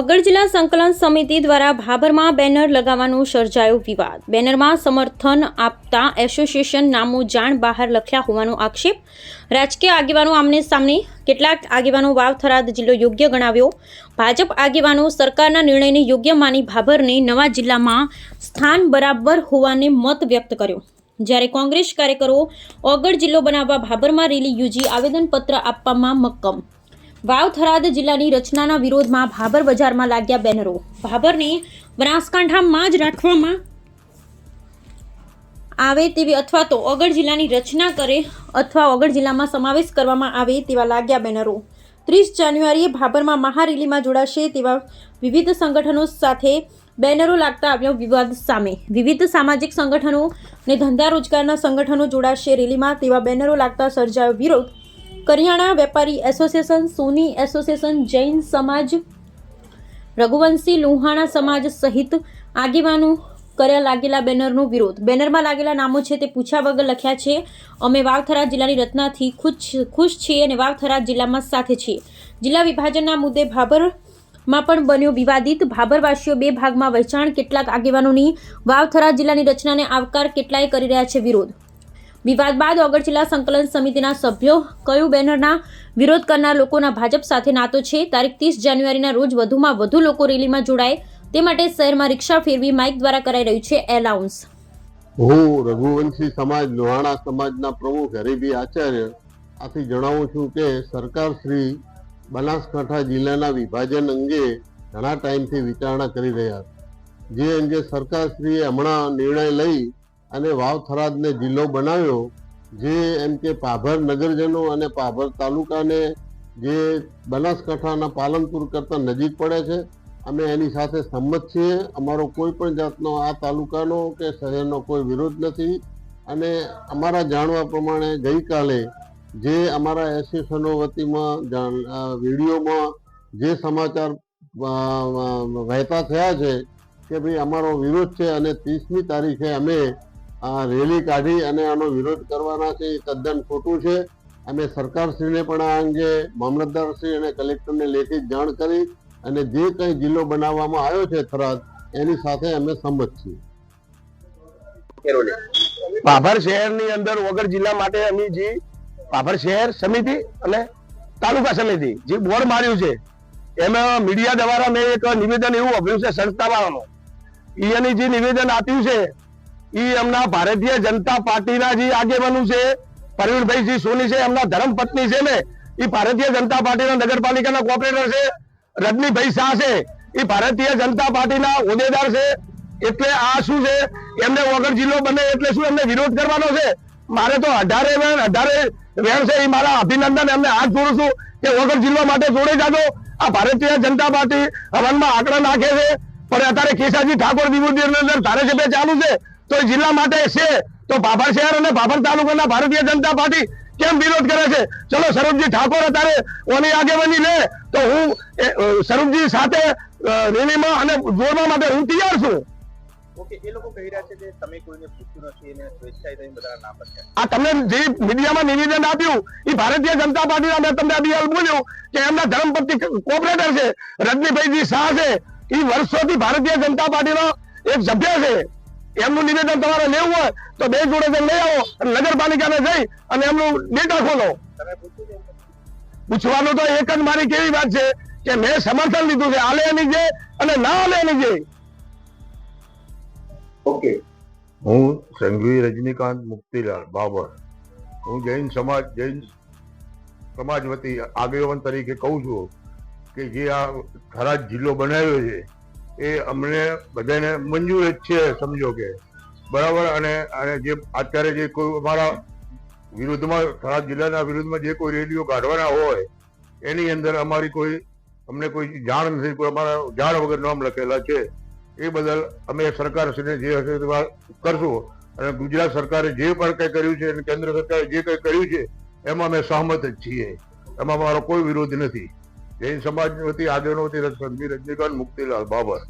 ઓગળ જિલ્લા સંકલન સમિતિ દ્વારા ભાભરમાં બેનર લગાવવાનું સર્જાયો વિવાદ. બેનરમાં સમર્થન આપતા એસોસિએશન નામો જાણ બહાર લખ્યા હોવાનો આક્ષેપ. રાજકીય આગેવાનો આમને સામને કેટલાક આગેવાનો વાવ થરાદ જિલ્લો યોગ્ય ગણાવ્યો. ભાજપ આગેવાનો સરકારના નિર્ણયને યોગ્ય માની ભાભરને નવા જિલ્લામાં સ્થાન બરાબર હોવાને મત વ્યક્ત કર્યો. જ્યારે કોંગ્રેસ કાર્યકરો ઓગળ જિલ્લો બનાવવા ભાભરમાં રેલી યોજી આવેદનપત્ર આપવામાં મક્કમ. વાવ થરાદ જિલ્લાની રચનાના વિરોધમાં ભાભર બજારમાં લાગ્યા બેનરો. ભાભરને બનાસકાંઠામાં જ રાખવામાં આવે તેવી અથવા તો ઓગળ જિલ્લાની રચના કરે અથવા ઓગળ જિલ્લામાં સમાવેશ કરવામાં આવે તેવા લાગ્યા બેનરો. ત્રીસ જાન્યુઆરીએ ભાભરમાં મહારેલીમાં જોડાશે તેવા વિવિધ સંગઠનો સાથે બેનરો લાગતા આવ્યો વિવાદ સામે. વિવિધ સામાજિક સંગઠનો અને ધંધા રોજગારના સંગઠનો જોડાશે રેલીમાં તેવા બેનરો લાગતા સર્જાયો વિરોધ. કરિયાણા વેપારી એસોસિએશન, સોની એસોસિએશન, જૈન સમાજ, રઘુવંશી લુહાણા સમાજ સહિત આગેવાનો કર્યા લાગેલા બેનરનો વિરોધ. બેનરમાં લાગેલા નામો છે તે પૂછ્યા વગર લખ્યા છે, અમે વાવથરા જિલ્લાની રચનાથી ખુશ ખુશ છીએ અને વાવથરા જિલ્લામાં સાથે છીએ. જિલ્લા વિભાજનના મુદ્દે ભાભરમાં પણ બન્યો વિવાદિત. ભાભરવાસીઓ બે ભાગમાં વહેંચાણ. કેટલાક આગેવાનોની વાવથરા જિલ્લાની રચનાને આવકાર કેટલાય કરી રહ્યા છે વિરોધ. વિવાદ બાદ ઓગળ જિલ્લા સંકલન સમિતિના સભ્યો કયું બેનરના વિરોધ કરનાર લોકોના ભાજપ સાથે નાતો છે? તારીખ ત્રીસ જાન્યુઆરીના રોજ વધુમાં વધુ લોકો રેલીમાં જોડાય. તે માટે શહેરમાં રિક્ષા ફેરવી માઇક દ્વારા કરાઈ રહ્યું છે એલાઉન્સ. હું રઘુવંશી સમાજ, લોહાણા સમાજના પ્રમુખ હરિભી આચાર્ય આથી જણાવું છું કે સરકાર શ્રી બનાસકાંઠા જિલ્લાના વિભાજન અંગે ઘણા ટાઈમથી વિચારણા કરી રહ્યા જે અંગે સરકારશ્રીએ હમણાં નિર્ણય લઈ અને વાવ થરાદને જિલ્લો બનાવ્યો, જે એમ કે પાભર નગરજનો અને પાભર તાલુકાને જે બનાસકાંઠાના પાલનપુર કરતાં નજીક પડે છે. અમે એની સાથે સંમત છીએ. અમારો કોઈ પણ જાતનો આ તાલુકાનો કે શહેરનો કોઈ વિરોધ નથી. અને અમારા જાણવા પ્રમાણે ગઈકાલે જે અમારા એસોસિએશનો વતીમાં વિડીયોમાં જે સમાચાર વહેતા થયા છે કે ભાઈ અમારો વિરોધ છે અને ત્રીસમી તારીખે અમે આ રેલી કાઢી અને આનો વિરોધ કરવાના છે એ તદ્દન ખોટું છે. અમે સરકારશ્રીને પણ આ અંગે મામલતદારશ્રી અને કલેક્ટરને લેખિત જાણ કરી અને જે કંઈ જિલ્લો બનાવવામાં આવ્યો છે થરાદ, એની સાથે અમે સંમત છીએ. ભાભર શહેરની અંદર વગર જિલ્લા માટે અમે જે પાભર શહેર સમિતિ અને તાલુકા સમિતિ જે બોર્ડ માર્યું છે, એમાં મીડિયા દ્વારા મેં એક નિવેદન એવું આપ્યું છે સંસ્થાવાળાનું એની જે નિવેદન આપ્યું છે ઈ એમના ભારતીય જનતા પાર્ટીના જે આગેવાનો છે પ્રવીણભાઈ જી સોની છે, એમના ધર્મપત્ની છે ને એ ભારતીય જનતા પાર્ટીના નગરપાલિકાના કોર્પોરેટર છે, રજનીભાઈ શાહ છે એ ભારતીય જનતા પાર્ટીના હોદ્દેદાર છે, એટલે આ શું છે, એમને વગર જિલ્લો બને એટલે શું એમને વિરોધ કરવાનો છે? મારે તો અઢારે અઢારે વેણ છે એ મારા અભિનંદન, એમને હાથ જોડું છું કે વગર જિલ્લો માટે જોડે જાજો. આ ભારતીય જનતા પાર્ટી હવનમાં આંકડા નાખે છે, પણ અત્યારે કેશાજી ઠાકોર દિવસની અંદર ધારાસભ્ય ચાલુ છે તો એ જિલ્લા માટે છે. તો ભાભર શહેર અને ભાભર તાલુકાના ભારતીય જનતા પાર્ટી કેમ વિરોધ કરે છે? ચલો સરૂપજી ઠાકોર અત્યારે ઓની આગેવાની લે. તો હું સરૂપજી સાથે રેલીમાં અને જોડવા માટે હું તૈયાર છું. આ તમને જે મીડિયામાં નિવેદન આપ્યું એ ભારતીય જનતા પાર્ટીના મેં તમને અભિયાન બોલ્યું કે એમના ધર્મપતિ કોર્પોરેટર છે રજનીભાઈજી શાહ છે એ વર્ષોથી ભારતીય જનતા પાર્ટીનો એક સભ્ય છે. એમનું નિવેદન તમારે લેવું હોય તો બે જોડે લઈ આવો અને નગરપાલિકાને જઈ અને એમનું ડેટા ખોલો? પૂછવાનું તો એક જ મારી કેવી વાત છે કે મેં સમર્થન લીધું છે આલે એની જે અને ના આલે એની જે. ઓકે. હું સંઘવી રજનીકાંત મુક્તિલાલ બાબર. હું જૈન સમાજ જૈન સમાજ વતી આગેવાન તરીકે કહું છું કે જે આ ખરાજ જિલ્લો બનાવ્યો છે એ અમને બધાને મંજૂર જ છે, સમજો કે. બરાબર? અને અને જે અત્યારે જે કોઈ અમારા વિરુદ્ધમાં, થરાદ જિલ્લાના વિરુદ્ધમાં જે કોઈ રેલીઓ કાઢવાના હોય, એની અંદર અમારી કોઈ, અમને કોઈ જાણ નથી, કોઈ અમારા જાણ વગર નામ લખેલા છે. એ બદલ અમે સરકારશ્રીને જે હશે કરશું. અને ગુજરાત સરકારે જે પણ કંઈ કર્યું છે અને કેન્દ્ર સરકારે જે કંઈ કર્યું છે, એમાં અમે સહમત જ છીએ. એમાં મારો કોઈ વિરોધ નથી. જૈન સમાજ વતી આગેવાનો વતી રજનીકાંત મુક્તિલાલ બાબર.